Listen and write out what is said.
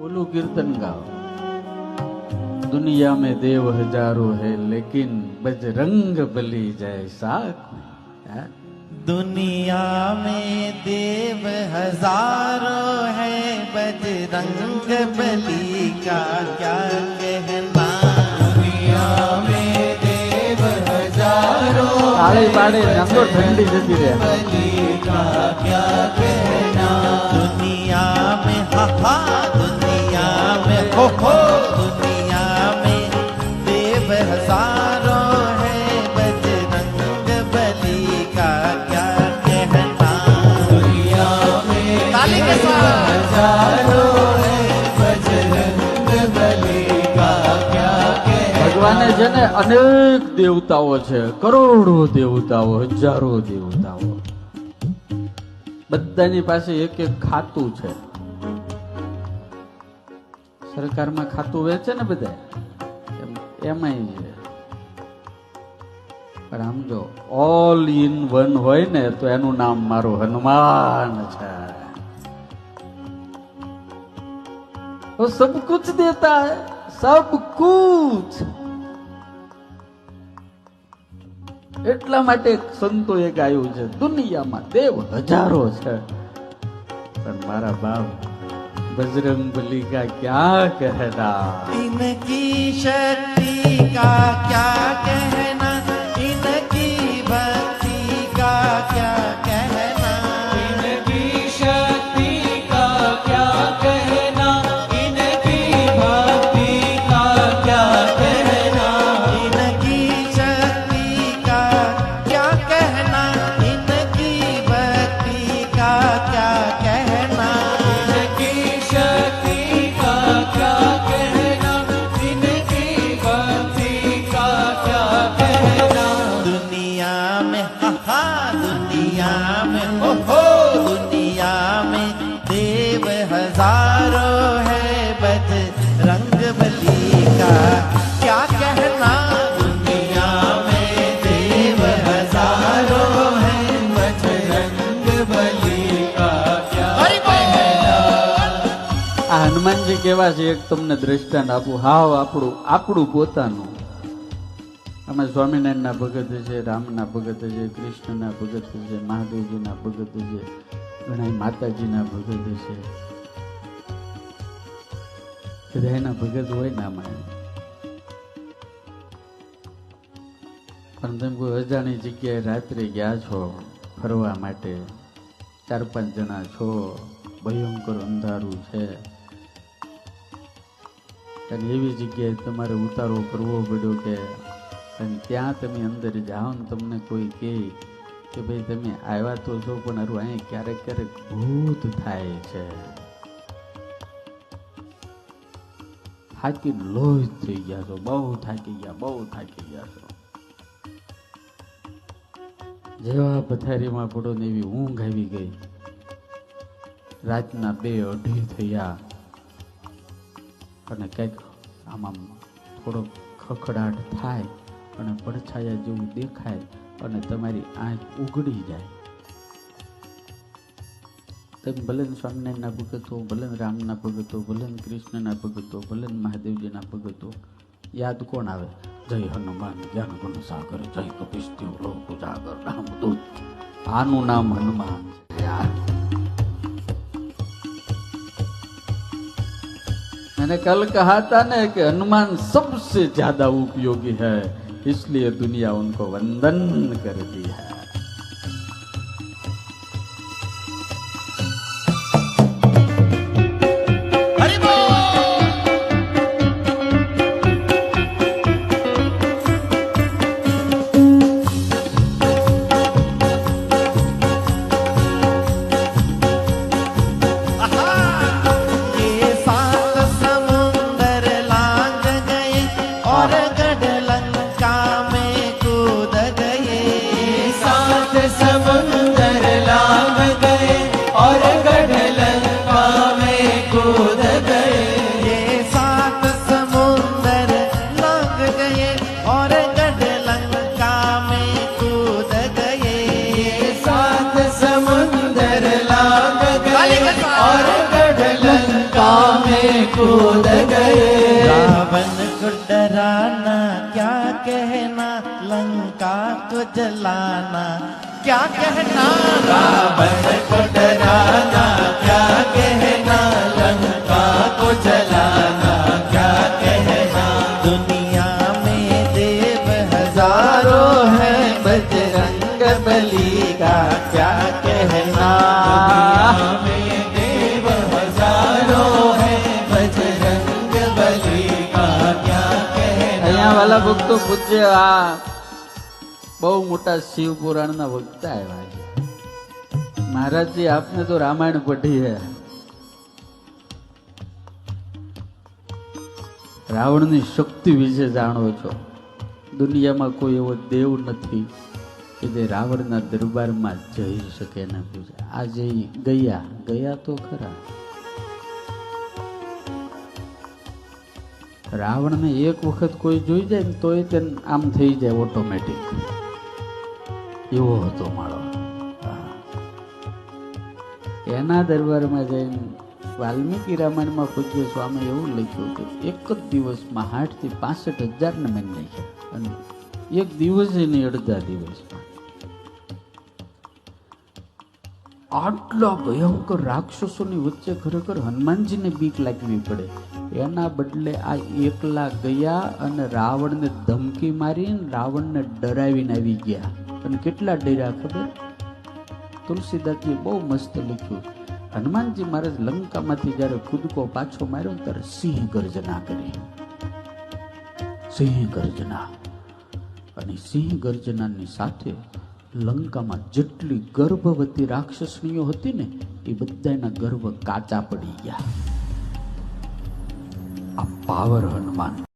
बोलो कीर्तन गाओ। दुनिया में देव हज़ारों है लेकिन बजरंग बली जय दुनिया में देव हज़ारों है बजरंग बली का क्या कहना? दुनिया में देव हज़ारों पाड़े नंदो ठंडी जती रहे। बली का क्या कहना? दुनिया में हा कहना ભગવાને છે ને અનેક દેવતાઓ છે કરોડો દેવતાઓ હજારો દેવતાઓ બધાની પાસે એક એક ખાતું છે સરકારમાં ખાતું વેચે ને બધા એમ- એમાંય છે પણ આમ જો ઓલ ઇન વન હોય ને તો એનું નામ મારું હનુમાન છે वो सब कुछ देता है सब कुछ એટલા માટે સંતો એક આવ્યું છે. દુનિયામાં દેવ હજારો છે. પણ મારા બાપ બજરંગ બલી કા ક્યાં કહેના ઇનકી શક્તિ કા ક્યા કહેના हा हा दुनिया में हो हो दुनिया में देव हजारों है बज रंग बली का क्या कहना दुनिया में देव हजारों है बज रंग बली का क्या कहना આ હનુમાનજી કેવા છે એક તમને દ્રષ્ટાંત આપું હાવ આપણું આપણું પોતાનું અમે સ્વામિનારાયણના ભગત છે, રામના ભગત છે, કૃષ્ણના ભગત છે, મહાદેવજીના ભગત છે ઘણા માતાજીના ભગત છે. બધા ભગત હોય ને આમાં. પણ તમે કોઈ અજાણી જગ્યાએ રાત્રે ગયા છો ફરવા માટે? ચાર પાંચ જણા છો, ભયંકર અંધારું છે. એવી જગ્યાએ તમારે ઉતારો કરવો પડ્યો કે અને ત્યાં તમે અંદર જાઓ ને તમને કોઈ કહે કે ભાઈ, તમે આવ્યા તો છો, પણ હારું અહીં ક્યારેક ક્યારેક ભૂત થાય છે. થાકી લોહી થઈ ગયા છો, બહુ થાકી ગયા, બહુ થાકી ગયા છો. જેવા પથારીમાં પડો ને એવી ઊંઘ આવી ગઈ. રાતના બે અઢી થયા. અને કંઈક આમાં થોડોક ખખડાટ થાય. અને પડછાયા જેવું દેખાય અને તમારી આંખ ઉઘડી જાય તમે ભલે ને સ્વામિનારાયણના ભગતો ભલે ને રામના ભગતો ભલે ને કૃષ્ણના ભગતો ભલે ને મહાદેવજીના ભગતો યાદ કોણ આવે જય હનુમાન જ્ઞાન ગુણ સાગર જય કપિશ દેવ લોક ઉજાગર રામદૂત આનું નામ હનુમાન છે યાર मैंने कल कहा था ना कि हनुमान सबसे ज्यादा उपयोगी है इसलिए दुनिया उनको वंदन करती है साथ समंदर गए और गढ़लंका में कूद गए। ये साथ समुंदर लाग गए और गढ़लंका में कूद गए। ये समुंदर लाग गए और गढ़लंका में कूद गए। लंका को जलाना। क्या कहना? रावण को डराना क्या कहना? लंका को जलाना क्या कहना? दुनिया में देव हज़ारों है बजरंग बली का क्या कहना? देव हज़ारों है का क्या कहना? वाला बुक तो पूछ બહુ મોટા શિવ પુરાણના વક્તા આવ્યા છે. મહારાજજી, આપને તો રામાયણ પઢી છે. રાવણની શક્તિ વિશે જાણો છો. દુનિયામાં કોઈ એવો દેવ નથી કે જે રાવણના દરબારમાં જઈ શકે ને પૂછે આજે ઈ ગયા ગયા તો ખરા. રાવણને એક વખત કોઈ જોઈ જાય ને તોય તે આમ થઈ જાય ઓટોમેટિક. એવો હતો મારો એના દરબારમાં જઈને વાલ્મીકી રામાયણમાં પૂજ્ય સ્વામી એવું લખ્યું કે એક જ દિવસમાં આઠથી પાસઠ હજારને મેં નાખ્યા. અને એક દિવસ નહીં અડધા દિવસમાં. આટલા ભયંકર રાક્ષસોની વચ્ચે ખરેખર હનુમાનજીને બીક લાગવી પડે. એના બદલે આ એકલા ગયા અને રાવણને ધમકી મારીને રાવણને ડરાવીને આવી ગયા. અને કેટલા ડર્યા ખબર? તુલસીદાસજી બહુ મસ્ત લખ્યું, હનુમાનજી મહારાજ લંકામાંથી જ્યારે કૂદકો પાછો માર્યો ત્યારે સિંહ ગર્જના કરી. સિંહ ગર્જના. અને સિંહ ગર્જનાની સાથે લંકામાં જેટલી ગર્ભવતી રાક્ષસનીઓ હતી ને, એ બધાના ગર્ભ કાચા પડી ગયા. આ પાવર હનુમાન.